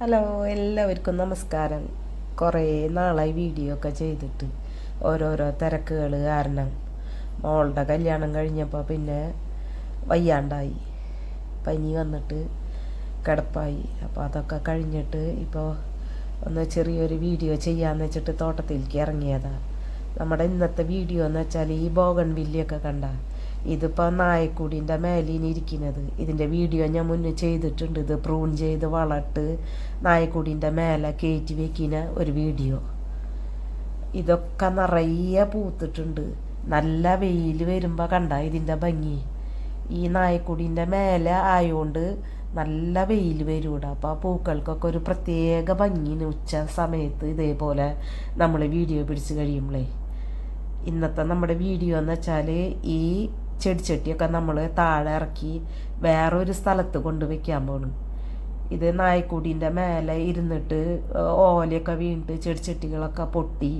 Hello എല്ലാവർക്കും നമസ്കാരം. കുറേ നാളായി വീഡിയോ ഒക്കെ ചെയ്തിട്ട് ഓരോരോ തിരക്കുകൾ കാരണം മോളുടെ കല്യാണം കഴിഞ്ഞപ്പോൾ പിന്നെ വയ്യാണ്ടായി. പനി വന്നിട്ട് കിടപ്പായി. അപ്പോൾ അതൊക്കെ കഴിഞ്ഞിട്ട് ഇപ്പോൾ ഒന്ന് ചെറിയൊരു വീഡിയോ ചെയ്യാമെന്ന് വെച്ചിട്ട് തോട്ടത്തിലേക്ക് ഇറങ്ങിയതാണ് നമ്മുടെ ഇന്നത്തെ വീഡിയോ എന്ന് വെച്ചാൽ ഈ ബോഗൺ വില്ലിയൊക്കെ കണ്ട? ഇതിപ്പോൾ നായക്കൂടിന്റെ മേലിന് ഇരിക്കുന്നത്. ഇതിന്റെ വീഡിയോ ഞാൻ മുന്നേ ചെയ്തിട്ടുണ്ട്. ഇത് പ്രൂൺ ചെയ്ത് വളട്ട് നായക്കൂടിന്റെ മേലെ കയറ്റി വെക്കുന്ന ഒരു വീഡിയോ. ഇതൊക്കെ നിറയെ പൂത്തിട്ടുണ്ട്. നല്ല വെയിൽ വരുമ്പോൾ കണ്ട ഇതിന്റെ ഭംഗി. ഈ നായക്കുടീന്റെ മേലെ ആയതുകൊണ്ട് നല്ല വെയിൽ വരൂടെ. അപ്പോൾ ആ പൂക്കൾക്കൊക്കെ ഒരു പ്രത്യേക ഭംഗിന് ഉച്ച സമയത്ത് ഇതേപോലെ നമ്മൾ വീഡിയോ പിടിച്ച് കഴിയുമ്പോഴേ ഇന്നത്തെ നമ്മുടെ വീഡിയോ എന്ന് വെച്ചാൽ ഈ ചെടിച്ചട്ടിയൊക്കെ നമ്മൾ താഴെ ഇറക്കി വേറൊരു സ്ഥലത്ത് കൊണ്ട് വെക്കാൻ പോണു. ഇത് നായ്ക്കുടീന്റെ മേലെ ഇരുന്നിട്ട് ഓലയൊക്കെ വീണിട്ട് ചെടിച്ചട്ടികളൊക്കെ പൊട്ടി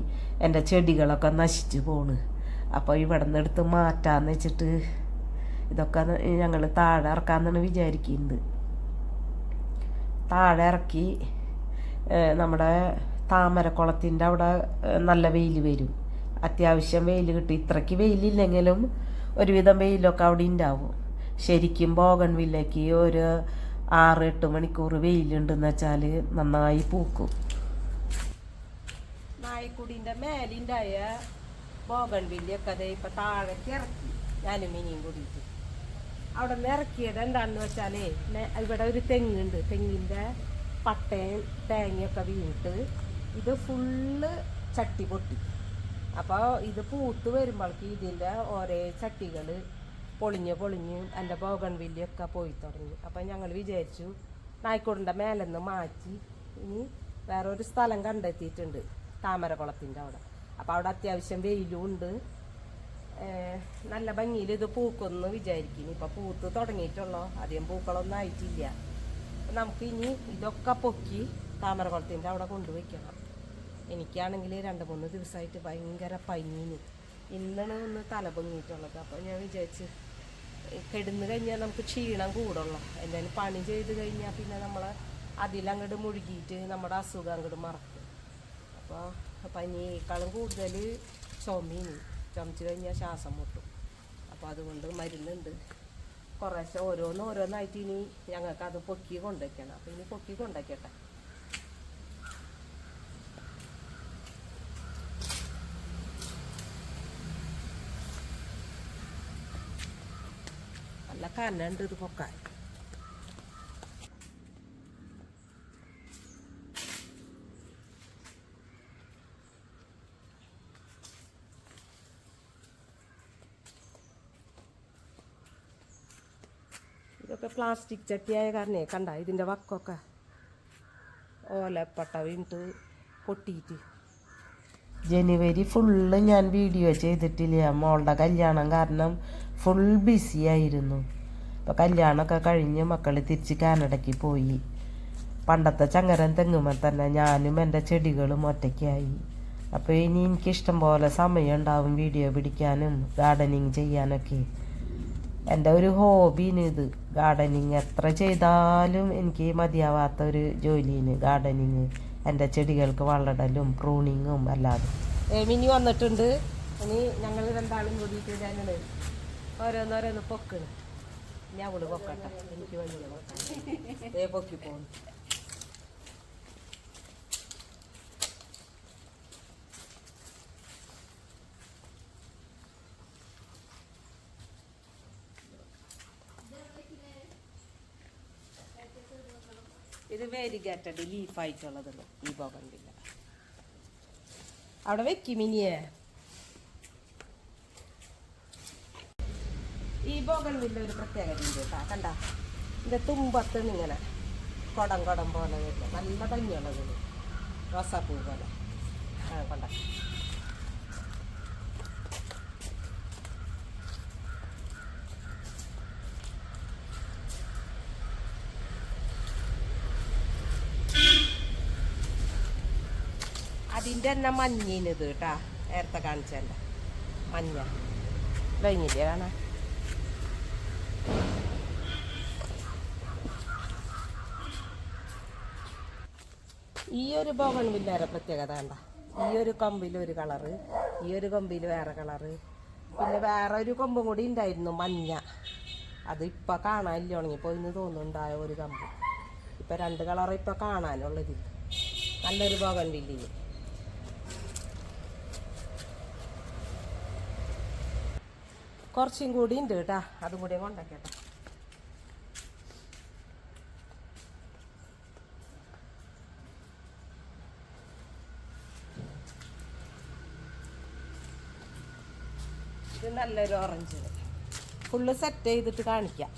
എന്റെ ചെടികളൊക്കെ നശിച്ചു പോണ്. അപ്പോൾ ഇവിടെ നിന്ന് എടുത്ത് മാറ്റാന്ന് വെച്ചിട്ട് ഇതൊക്കെ ഞങ്ങൾ താഴെ ഇറക്കാമെന്നാണ് വിചാരിക്കുന്നത്. താഴെ ഇറക്കി നമ്മുടെ താമരക്കുളത്തിന്റെ അവിടെ നല്ല വെയിൽ വരും. അത്യാവശ്യം വെയിൽ കിട്ടും. ഇത്രയ്ക്ക് വെയിലില്ലെങ്കിലും ഒരുവിധം വെയിലൊക്കെ അവിടെ ഉണ്ടാവും ശരിക്കും ബോഗൺ വില്ലയ്ക്ക് ഒരു ആറ് എട്ട് മണിക്കൂർ വെയിലുണ്ടെന്ന് വെച്ചാൽ നന്നായി പൂക്കും. നായക്കുടിന്റെ മേലിണ്ടായ ബോഗൺ വില്ലയൊക്കെ അതേ ഇപ്പം താഴേക്ക് ഇറക്കി. ഞാനും മിനിയും കൂടിയിട്ട്. അവിടെ നിന്ന് ഇറക്കിയത് എന്താണെന്ന് വെച്ചാലേ ഇവിടെ ഒരു തെങ്ങുണ്ട്. തെങ്ങിന്റെ പട്ടയും തേങ്ങയൊക്കെ വീണിട്ട് ഇത് ഫുള്ള് ചട്ടി പൊട്ടി. അപ്പോൾ ഇത് പൂത്ത് വരുമ്പോഴേക്ക് ഇതിന്റെ ഒരേ ചട്ടികൾ പൊളിഞ്ഞ് പൊളിഞ്ഞ് എന്റെ ബോഗൺവില്ലയൊക്കെ പോയി തുടങ്ങി. അപ്പം ഞങ്ങൾ വിചാരിച്ചു നായ്ക്കോടിന്റെ മേലെ നിന്ന് മാറ്റി ഇനി വേറെ ഒരു സ്ഥലം കണ്ടെത്തിയിട്ടുണ്ട് താമരക്കുളത്തിന്റെ അവിടെ. അപ്പോൾ അവിടെ അത്യാവശ്യം വെയിലും ഉണ്ട്. നല്ല ഭംഗിയിൽ ഇത് പൂക്കൊന്ന് വിചാരിക്കും ഇപ്പം പൂത്ത് തുടങ്ങിയിട്ടുള്ളോ. അധികം പൂക്കളൊന്നും ആയിട്ടില്ല. നമുക്ക് ഇനി ഇതൊക്കെ പൊക്കി താമരക്കുളത്തിന്റെ അവിടെ കൊണ്ടുവയ്ക്കണം. എനിക്കാണെങ്കിൽ രണ്ട് മൂന്ന് ദിവസമായിട്ട് ഭയങ്കര പനിന് ഇന്നാണ് ഒന്ന് തല പൊങ്ങിയിട്ടുള്ളത് അപ്പോൾ ഞാൻ വിചാരിച്ച് കെടുന്ന് കഴിഞ്ഞാൽ നമുക്ക് ക്ഷീണം കൂടുള്ളൂ. എന്തായാലും പണി ചെയ്ത് കഴിഞ്ഞാൽ പിന്നെ നമ്മൾ അതിലങ്ങോട്ട് മുഴുകിയിട്ട് നമ്മുടെ അസുഖം അങ്ങോട്ട് മറക്കും. അപ്പോൾ പനിയേക്കാളും കൂടുതൽ ചുമയിന് ചുമച്ച് കഴിഞ്ഞാൽ ശ്വാസം മുട്ടും. അപ്പോൾ അതുകൊണ്ട് മരുന്നുണ്ട്. കുറേശ്ശെ ഓരോന്ന് ഓരോന്നായിട്ട് ഇനി ഞങ്ങൾക്ക് അത് പൊക്കി കൊണ്ടുവയ്ക്കണം അപ്പോൾ ഇനി പൊക്കി കൊണ്ടുവയ്ക്കട്ടെ നല്ല കന്നുണ്ട് ഇത് പൊക്കാൻ ഇതൊക്കെ പ്ലാസ്റ്റിക് ചട്ടിയായ കാരണേ കണ്ട ഇതിന്റെ വക്കൊക്കെ ഓലപ്പട്ട വീണിട്ട് പൊട്ടിയിട്ട്. ജനുവരി ഫുള്ള് ഞാൻ വീഡിയോ ചെയ്തിട്ടില്ല മോളുടെ കല്യാണം കാരണം ഫുൾ ബിസി ആയിരുന്നു. അപ്പോൾ കല്യാണമൊക്കെ കഴിഞ്ഞ് മക്കൾ തിരിച്ച് കാനഡയ്ക്ക് പോയി. പണ്ടത്തെ ചങ്ങരൻ തെങ്ങുമ്പോൾ തന്നെ ഞാനും എന്റെ ചെടികളും ഒറ്റയ്ക്കായി. അപ്പോൾ ഇനി എനിക്കിഷ്ടം പോലെ സമയം ഉണ്ടാവും വീഡിയോ പിടിക്കാനും ഗാർഡനിങ് ചെയ്യാനൊക്കെ. എന്റെ ഒരു ഹോബിന് ഇത്. ഗാർഡനിങ് എത്ര ചെയ്താലും എനിക്ക് മതിയാവാത്ത ഒരു ജോലിന് ഗാർഡനിങ് എന്റെ ചെടികൾക്ക് വളടലും പ്രൂണിങ്ങും അല്ലാതെ. മിനി വന്നിട്ടുണ്ട്. ഇനി ഞങ്ങൾ രണ്ടാളും കൂടിയിട്ട് ഓരോന്നോരോന്ന് പൊക്കണ് ഞാൻ അവൾ പൊക്കട്ടെ എനിക്ക് വഴി ദേ പൊക്കി പോകുന്നു ഇത് വേരിഗേറ്റഡ് ലീഫായിട്ടുള്ളതാണ് ഈ ബോഗണ്ടില്ല അവിടെ വെക്കി മിനിയെ. ഈ ബോഗൺവില്ല ഒരു പ്രത്യേകത ഉണ്ട് കേട്ടാ. കണ്ട? ഇതിന്റെ തുമ്പത്ത് ഇങ്ങനെ കുടം കുടം പോലെ വരില്ല നല്ല ഭംഗിയുള്ളത് റോസാപ്പൂ പോലെ. ആ കൊണ്ട? അതിന്റെ തന്നെ മഞ്ഞീനത് കേട്ടാ. നേരത്തെ കാണിച്ചതിന്റെ മഞ്ഞ. കഴിഞ്ഞില്ലേ കാണാൻ? ഈ ഒരു ബോഗൺ വില്ലേറെ പ്രത്യേകത കണ്ട ഈ ഒരു കൊമ്പിൽ ഒരു കളറ് ഈ ഒരു കൊമ്പിൽ വേറെ കളറ് പിന്നെ വേറെ ഒരു കൊമ്പും കൂടി ഉണ്ടായിരുന്നു മഞ്ഞ. അത് ഇപ്പൊ കാണാനില്ല ഉണങ്ങി പോയി എന്ന് തോന്നുന്നുണ്ടായ ഒരു കമ്പ്. ഇപ്പൊ രണ്ട് കളർ ഇപ്പൊ കാണാനുള്ളത്. നല്ലൊരു ബോഗൻ വില്ലിന് കുറച്ചും കൂടി ഉണ്ട് കേട്ടാ. അതും കൂടി കൊണ്ടാക്കട്ടെ ഇത് നല്ലൊരു ഓറഞ്ച് ഫുള്ള് സെറ്റ് ചെയ്തിട്ട് കാണിക്കാം.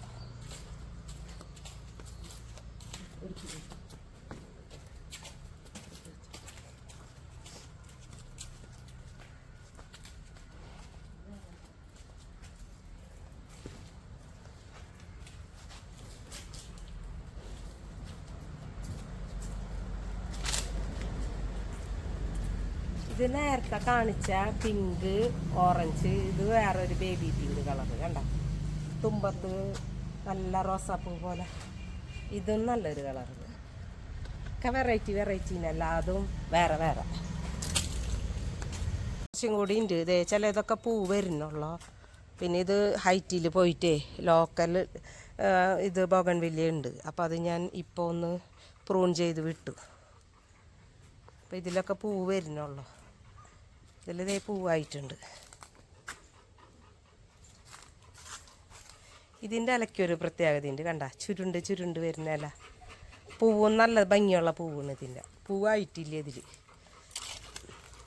ഇത് നേരത്തെ കാണിച്ച പിങ്ക് ഓറഞ്ച് ഇത് വേറൊരു ബേബി പിങ്ക് കളർ കണ്ട? തുമ്പത്ത് നല്ല റോസാപ്പൂ പോലെ. ഇതും നല്ലൊരു കളർ ഒക്കെ വെറൈറ്റി വെറൈറ്റീനല്ല അതും വേറെ വേറെ. കുറച്ചും കൂടി ഉണ്ട് ഇതേ ചിലതൊക്കെ പൂ വരുന്നുള്ളൂ. പിന്നെ ഇത് ഹൈറ്റിൽ പോയിട്ടേ ലോക്കൽ ഇത് ബോഗൻ വില്ല ഉണ്ട് അപ്പോൾ അത് ഞാൻ ഇപ്പോൾ ഒന്ന് പ്രൂൺ ചെയ്ത് വിട്ടു. അപ്പോൾ ഇതിലൊക്കെ പൂ വരുന്നുള്ളൂ. ഇതിലിതേ പൂവായിട്ടുണ്ട്. ഇതിന്റെ ഇലയ്ക്കൊരു പ്രത്യേകതയുണ്ട് കണ്ട? ചുരുണ്ട് ചുരുണ്ട് വരുന്ന ഇല. പൂവും നല്ല ഭംഗിയുള്ള പൂവാണ് ഇതിന്റെ. പൂവായിട്ടില്ല ഇതിൽ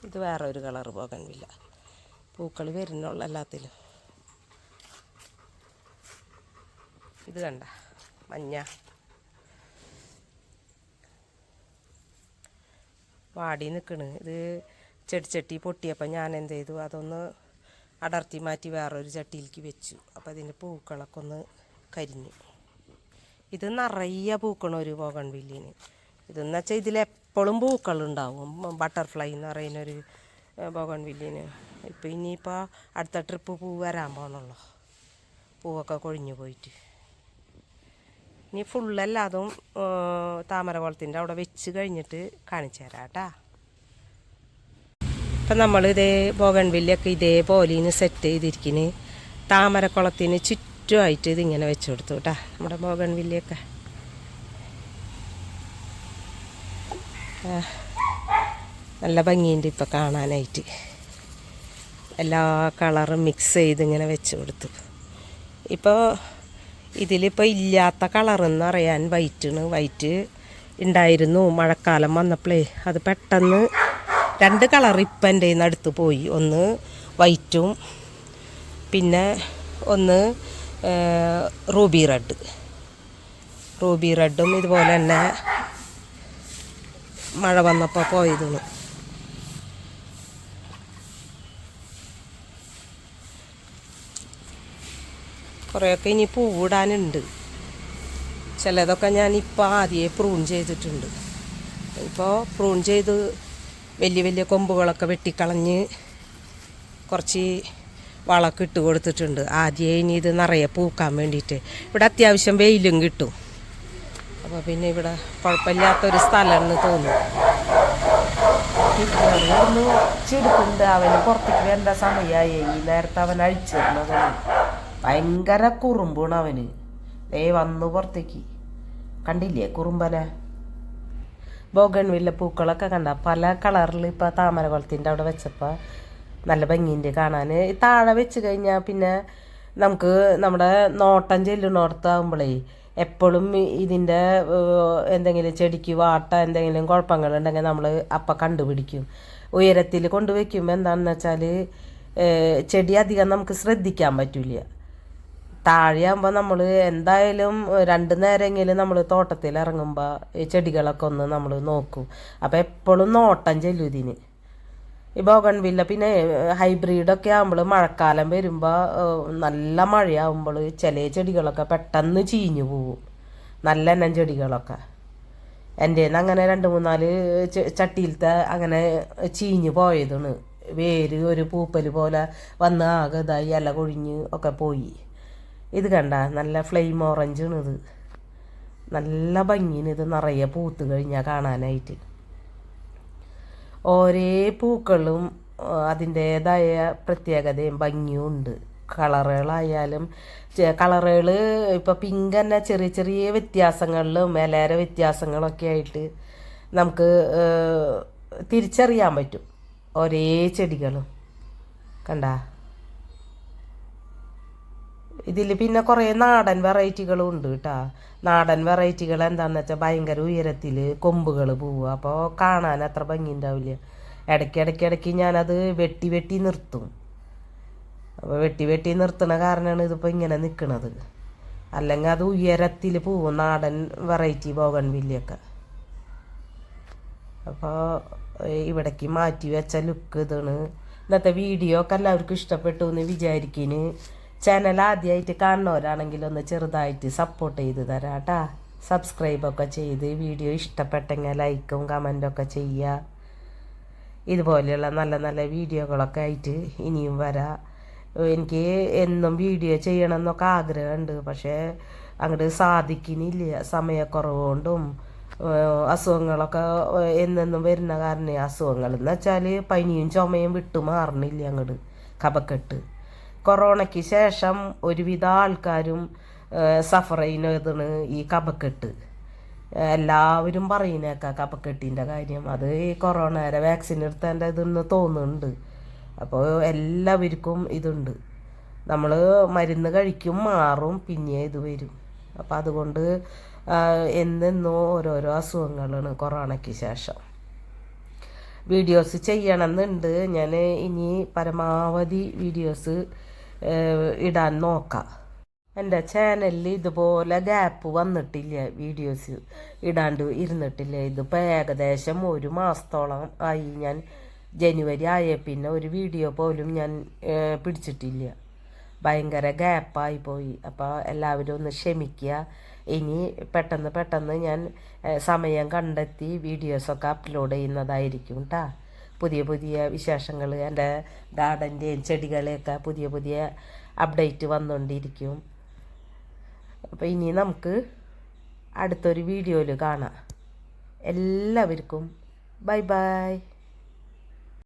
ഇത് വേറെ ഒരു കളർ പോകണമില്ല പൂക്കൾ വരുന്നുള്ള എല്ലാത്തിലും. ഇത് കണ്ട? മഞ്ഞ. വാടി നിൽക്കണ് ഇത് ചെടിച്ചട്ടി പൊട്ടിയപ്പോൾ ഞാൻ എന്ത് ചെയ്തു അതൊന്ന് അടർത്തി മാറ്റി വേറൊരു ചട്ടിയിലേക്ക് വെച്ചു. അപ്പോൾ അതിന്റെ പൂക്കളൊക്കെ ഒന്ന് കരിഞ്ഞു. ഇത് നിറയെ പൂക്കണം ഒരു പോകൺ വില്ലിന്. ഇതെന്ന് വെച്ചാൽ ഇതിലെപ്പോഴും പൂക്കളുണ്ടാവും. ബട്ടർഫ്ലൈ എന്ന് പറയുന്നൊരു പോകൺ വില്ലിന്. ഇപ്പോൾ ഇനിയിപ്പോൾ അടുത്ത ട്രിപ്പ് പൂ വരാൻ പോകണുള്ളൂ പൂവൊക്കെ കൊഴിഞ്ഞു പോയിട്ട്. ഇനി ഫുള്ളല്ലാതും താമര കുളത്തിന്റെ അവിടെ വെച്ച് കഴിഞ്ഞിട്ട് കാണിച്ചു തരാം കേട്ടാ. ഇപ്പം നമ്മൾ ഇതേ ബോഗൺവില്ലൊക്കെ ഇതേപോലെ ഇനി സെറ്റ് ചെയ്തിരിക്കുന്നു താമരക്കുളത്തിന് ചുറ്റുമായിട്ട് ഇതിങ്ങനെ വെച്ച് കൊടുത്തു കേട്ടോ നമ്മുടെ ബോഗൺവില്ലയൊക്കെ. നല്ല ഭംഗിയുണ്ട് ഇപ്പം കാണാനായിട്ട്. എല്ലാ കളറും മിക്സ് ചെയ്ത് ഇങ്ങനെ വെച്ച് കൊടുത്തു. ഇപ്പോൾ ഇതിലിപ്പോൾ ഇല്ലാത്ത കളറെന്ന് അറിയാൻ വൈറ്റാണ് വൈറ്റ് ഉണ്ടായിരുന്നു മഴക്കാലം വന്നപ്പോഴേ അത് പെട്ടെന്ന് രണ്ട് കളർ ഇപ്പം എന്റെ അടുത്ത് പോയി. ഒന്ന് വൈറ്റും പിന്നെ ഒന്ന് റൂബി റെഡ്. റൂബി റെഡും ഇതുപോലെ തന്നെ മഴ വന്നപ്പോൾ പോയതാണ് കുറേയൊക്കെ ഇനി പൂവിടാനുണ്ട്. ചിലതൊക്കെ ഞാൻ ഇപ്പോൾ ആദ്യമേ പ്രൂൺ ചെയ്തിട്ടുണ്ട്. ഇപ്പോൾ പ്രൂൺ ചെയ്ത് വലിയ വലിയ കൊമ്പുകളൊക്കെ വെട്ടിക്കളഞ്ഞ് കുറച്ച് വളമൊക്കെ ഇട്ട് കൊടുത്തിട്ടുണ്ട്. ആദ്യമേ ഇനി ഇത് നിറയെ പൂക്കാൻ വേണ്ടിയിട്ട്. ഇവിടെ അത്യാവശ്യം വെയിലും കിട്ടും. അപ്പോൾ പിന്നെ ഇവിടെ കുഴപ്പമില്ലാത്തൊരു സ്ഥലമെന്ന് തോന്നുന്നു. ചെടുക്കുണ്ട്. അവന് പുറത്തേക്ക് വേണ്ട സമയമായി. ഈ നേരത്തെ അവൻ അഴിച്ചിരുന്നതാണ് ഭയങ്കര കുറുമ്പാണ് അവന്. ദേ വന്നു പുറത്തേക്ക്. കണ്ടില്ലേ കുറുമ്പനെ? ബോഗൺവില്ല പൂക്കളൊക്കെ കണ്ട. പല കളറിൽ ഇപ്പോൾ താമര കുളത്തിന്റെ അവിടെ വെച്ചപ്പോൾ നല്ല ഭംഗിയുണ്ട് കാണാൻ. താഴെ വെച്ച് കഴിഞ്ഞാൽ പിന്നെ നമുക്ക് നമ്മുടെ നോട്ടം ചെല്ലുന്നോടത്താകുമ്പോഴേ എപ്പോഴും ഇതിന്റെ എന്തെങ്കിലും ചെടിക്ക് വാട്ട എന്തെങ്കിലും കുഴപ്പങ്ങളുണ്ടെങ്കിൽ നമ്മൾ അപ്പം കണ്ടുപിടിക്കും. ഉയരത്തിൽ കൊണ്ടുവയ്ക്കുമ്പോൾ എന്താണെന്ന് വെച്ചാൽ ചെടി അധികം നമുക്ക് ശ്രദ്ധിക്കാൻ പറ്റില്ല. താഴെയാകുമ്പോൾ നമ്മൾ എന്തായാലും രണ്ട് നേരമെങ്കിലും നമ്മൾ തോട്ടത്തിൽ ഇറങ്ങുമ്പോൾ ഈ ചെടികളൊക്കെ ഒന്ന് നമ്മൾ നോക്കും. അപ്പോൾ എപ്പോഴും നോട്ടം ചെല്ലും ഇതിന്. ഈ ബോഗൺവില്ല പിന്നെ ഹൈബ്രിഡൊക്കെ ആകുമ്പോൾ മഴക്കാലം വരുമ്പോൾ നല്ല മഴയാകുമ്പോൾ ചില ചെടികളൊക്കെ പെട്ടെന്ന് ചീഞ്ഞു പോവും. നല്ല എണ്ണം ചെടികളൊക്കെ. എന്റെ അങ്ങനെ രണ്ട് മൂന്നാൽ ചട്ടിയിലത്തെ അങ്ങനെ ചീഞ്ഞു പോയതാണ്. വേര് ഒരു പൂപ്പൽ പോലെ വന്ന് ആകെ ഇതായി ഇല കൊഴിഞ്ഞ് ഒക്കെ പോയി. ഇത് കണ്ട നല്ല ഫ്ലെയിം ഓറഞ്ചാണ് ഇത്. നല്ല ഭംഗിന് ഇത് നിറയെ പൂത്ത് കഴിഞ്ഞാൽ കാണാനായിട്ട്. ഓരേ പൂക്കളും അതിന്റേതായ പ്രത്യേകതയും ഭംഗിയും ഉണ്ട്. കളറുകളായാലും കളറുകൾ ഇപ്പോൾ പിങ്ക് തന്നെ ചെറിയ ചെറിയ വ്യത്യാസങ്ങളിലും ഇലേര വ്യത്യാസങ്ങളൊക്കെ ആയിട്ട് നമുക്ക് തിരിച്ചറിയാൻ പറ്റും. ഒരേ ചെടികളും. കണ്ടാ? ഇതിൽ പിന്നെ കുറേ നാടൻ വെറൈറ്റികളും ഉണ്ട് കേട്ടോ. നാടൻ വെറൈറ്റികൾ എന്താണെന്ന് വെച്ചാൽ ഭയങ്കര ഉയരത്തിൽ കൊമ്പുകൾ പോവുക. അപ്പോൾ കാണാൻ അത്ര ഭംഗി ഉണ്ടാവില്ല. ഇടയ്ക്ക് ഇടയ്ക്ക് ഇടയ്ക്ക് ഞാനത് വെട്ടി വെട്ടി നിർത്തും. അപ്പോൾ വെട്ടി വെട്ടി നിർത്തുന്ന കാരണമാണ് ഇതിപ്പോൾ ഇങ്ങനെ നിൽക്കുന്നത് അല്ലെങ്കിൽ അത് ഉയരത്തിൽ പോവും നാടൻ വെറൈറ്റി പോകൺ വില്ലയൊക്കെ. അപ്പോൾ ഇവിടേക്ക് മാറ്റി വെച്ച ലുക്ക് ഇതാണ്. ഇന്നത്തെ വീഡിയോ ഒക്കെ എല്ലാവർക്കും ഇഷ്ടപ്പെട്ടു എന്ന് വിചാരിക്കുന്നു ചാനൽ ആദ്യമായിട്ട് കാണുന്നവരാണെങ്കിൽ ഒന്ന് ചെറുതായിട്ട് സപ്പോർട്ട് ചെയ്ത് തരാം കേട്ടാ സബ്സ്ക്രൈബൊക്കെ ചെയ്ത് വീഡിയോ ഇഷ്ടപ്പെട്ടെങ്കിൽ ലൈക്കും കമന്റൊക്കെ ചെയ്യുക. ഇതുപോലെയുള്ള നല്ല നല്ല വീഡിയോകളൊക്കെ ആയിട്ട് ഇനിയും വരാം. എനിക്ക് എന്നും വീഡിയോ ചെയ്യണം എന്നൊക്കെ ആഗ്രഹമുണ്ട്. പക്ഷേ അങ്ങോട്ട് സാധിക്കുന്നില്ല. സമയക്കുറവ് കൊണ്ടും അസുഖങ്ങളൊക്കെ എന്നെന്നും വരുന്ന കാരണം അസുഖങ്ങൾ എന്ന് വെച്ചാൽ പനിയും ചുമയും വിട്ടു മാറണില്ല അങ്ങോട്ട് കപക്കെട്ട് കൊറോണയ്ക്ക് ശേഷം ഒരുവിധ ആൾക്കാരും സഫർ ചെയ്യുന്നതാണ് ഈ കപക്കെട്ട് എല്ലാവരും പറയുന്നേക്കാം കപക്കെട്ടിന്റെ കാര്യം. അത് ഈ കൊറോണയുടെ വാക്സിൻ എടുത്തതിന്റെ ഇതെന്ന് തോന്നുന്നുണ്ട്. അപ്പോൾ എല്ലാവർക്കും ഇതുണ്ട്. നമ്മൾ മരുന്ന് കഴിക്കും മാറും പിന്നെ ഇത് വരും. അപ്പോൾ അതുകൊണ്ട് എന്നെന്നോ ഓരോരോ അസുഖങ്ങളാണ് കൊറോണയ്ക്ക് ശേഷം. വീഡിയോസ് ചെയ്യണമെന്നുണ്ട്. ഞാൻ ഇനി പരമാവധി വീഡിയോസ് ഇടാൻ നോക്കാം. എന്റെ ചാനലിൽ ഇതുപോലെ ഗ്യാപ്പ് വന്നിട്ടില്ല വീഡിയോസ് ഇടാണ്ട് ഇരുന്നിട്ടില്ല. ഇതിപ്പോൾ ഏകദേശം ഒരു മാസത്തോളം ആയി. ഞാൻ ജനുവരി ആയ പിന്നെ ഒരു വീഡിയോ പോലും ഞാൻ പിടിച്ചിട്ടില്ല. ഭയങ്കര ഗ്യാപ്പായി പോയി. അപ്പോൾ എല്ലാവരും ഒന്ന് ക്ഷമിക്കുക. ഇനി പെട്ടെന്ന് പെട്ടെന്ന് ഞാൻ സമയം കണ്ടെത്തി വീഡിയോസൊക്കെ അപ്ലോഡ് ചെയ്യുന്നതായിരിക്കും കേട്ടോ പുതിയ പുതിയ വിശേഷങ്ങൾ എന്റെ ഗാർഡന്റെയും ചെടികളെയൊക്കെ പുതിയ പുതിയ അപ്ഡേറ്റ് വന്നുകൊണ്ടിരിക്കും അപ്പോൾ ഇനി നമുക്ക് അടുത്തൊരു വീഡിയോയിൽ കാണാം. എല്ലാവർക്കും ബൈ ബൈ.